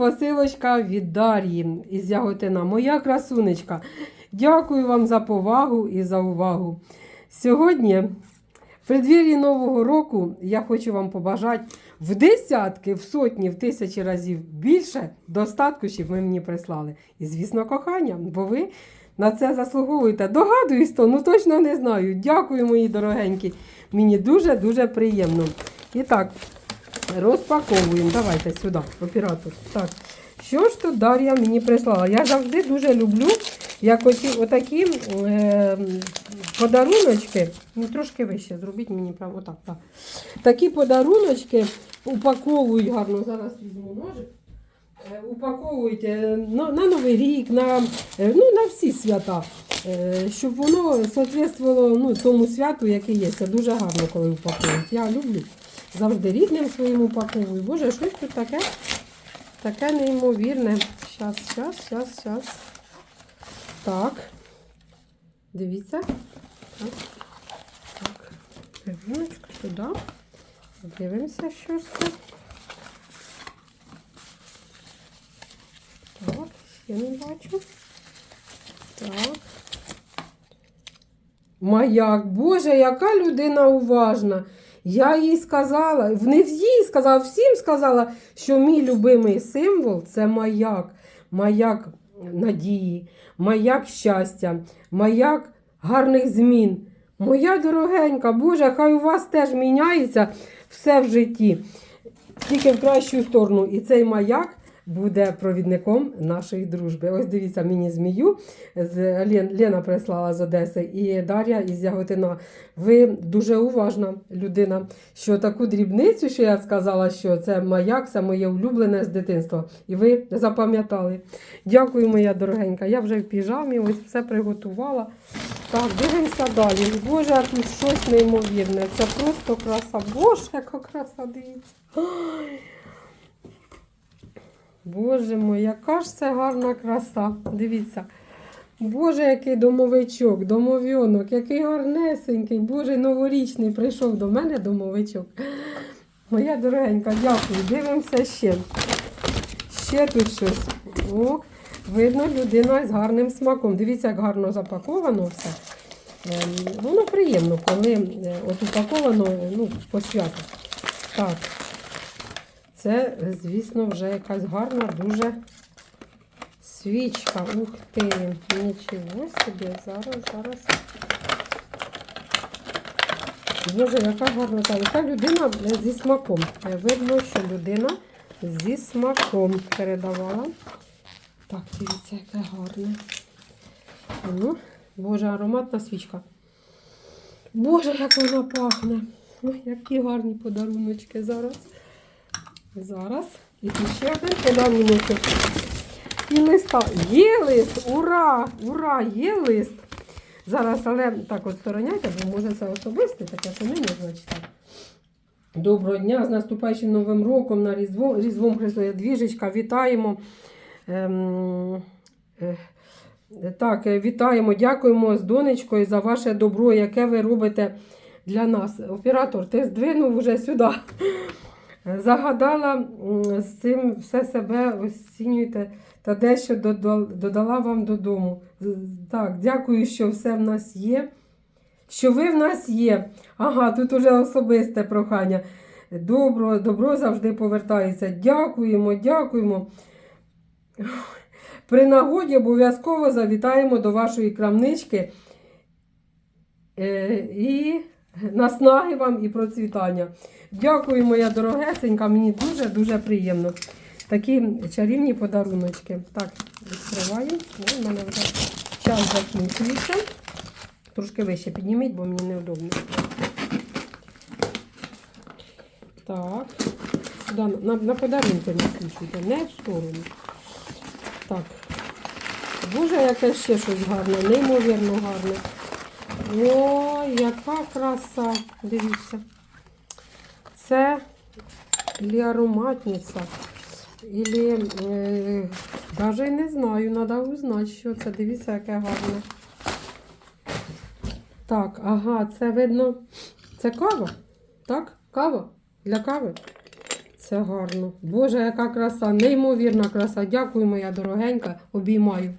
посилочка від Дар'ї із Яготина. Моя красунечка. Дякую вам за повагу і за увагу. Сьогодні, в преддвір'ї Нового року, я хочу вам побажати в десятки, в сотні, в тисячі разів більше достатку, щоб ви мені прислали. І, звісно, кохання, бо ви на це заслуговуєте. Догадуюсь, то ну точно не знаю. Дякую, мої дорогенькі. Мені дуже-дуже приємно. І так, розпаковуємо. Давайте сюди, оператор. Так. Що ж тут Дар'я мені прислала? Я завжди дуже люблю як оці, отакі е, подаруночки. Ну, трошки вище зробіть мені прямо отак. Так. Такі подаруночки упаковують гарно. Зараз візьму ножик. Е, е, на, на Новий рік, на, е, ну, на всі свята, е, щоб воно соответствувало ну, тому святу, яке є. Це дуже гарно, коли упаковують. Я люблю. Завжди рідним своїм упаковую. Боже, щось тут таке, таке неймовірне. Щас, щас, щас, щас. Так. Дивіться. Так. Так. Пивіночка туди. Дивимося, що ж це. Так, я не бачу. Так. Маяк, Боже, яка людина уважна. Я їй сказала, не їй сказала, всім сказала, що мій любимий символ це маяк. Маяк надії, маяк щастя, маяк гарних змін. Моя дорогенька, Боже, хай у вас теж міняється все в житті. Тільки в кращу сторону. І цей маяк буде провідником нашої дружби. Ось дивіться, мені змію з Лен, Лена прислала з Одеси і Дар'я із Яготина. Ви дуже уважна людина. Що таку дрібницю, що я сказала, що це маяк, це моє улюблене з дитинства. І ви запам'ятали. Дякую, моя дорогенька. Я вже в піжамі, ось все приготувала. Так, дивимося далі. Боже, тут щось неймовірне. Це просто краса. Боже, яка краса, дивіться. Боже мой, яка ж це гарна краса. Дивіться. Боже, який домовичок, домов'янок, який гарнесенький, Боже, новорічний прийшов до мене домовичок. Моя дорогенька, дякую. Дивимося ще. Ще тут щось. О, видно, людина з гарним смаком. Дивіться, як гарно запаковано все. Ем, Воно приємно, коли е, от упаковано ну, по святу. Так. Це, звісно, вже якась гарна, дуже свічка. Ух ти! Нічого собі. Зараз, зараз. Боже, яка гарна та яка людина зі смаком. Е, Видно, що людина зі смаком передавала. Так, дивіться, яке гарне. Ну, Боже, ароматна свічка. Боже, як вона пахне. Ой, які гарні подаруночки зараз. Зараз. І ще один подарунок. І листа. Є лист! Ура! Ура! Є лист! Зараз, але так от стороняйте, бо може це особисте, таке, що не можна читати. Доброго дня з наступаючим Новим роком на Різдво, Різдвом Христові Двіжечка. Вітаємо. Ем, е, так, е, вітаємо, дякуємо з донечкою за ваше добро, яке ви робите для нас. Оператор, ти здвинув вже сюди. Загадала з цим все себе оцінюєте та дещо додала вам додому. Так, дякую, що все в нас є. Що ви в нас є. Ага, тут уже особисте прохання. Добро, добро завжди повертається. Дякуємо, дякуємо. При нагоді обов'язково завітаємо до вашої крамнички. Е, і наснаги вам і процвітання. Дякую, моя дорогесенька, мені дуже-дуже приємно. Такі чарівні подаруночки. Так, відкриваю. Ну, У мене вже час закінчується. Трошки вище підніміть, бо мені неудобно. Так. Сюди на, на подарунки не включуйте, не в сторону. Так. Боже, яке ще щось гарне, неймовірно гарне. О, яка краса. Дивіться. Це или ароматниця, или, е, даже не знаю, треба узнати, що це. Дивіться, яке гарне. Так, ага, це видно. Це кава. Так? Кава? Для кави. Це гарно. Боже, яка краса, неймовірна краса. Дякую, моя дорогенька. Обіймаю.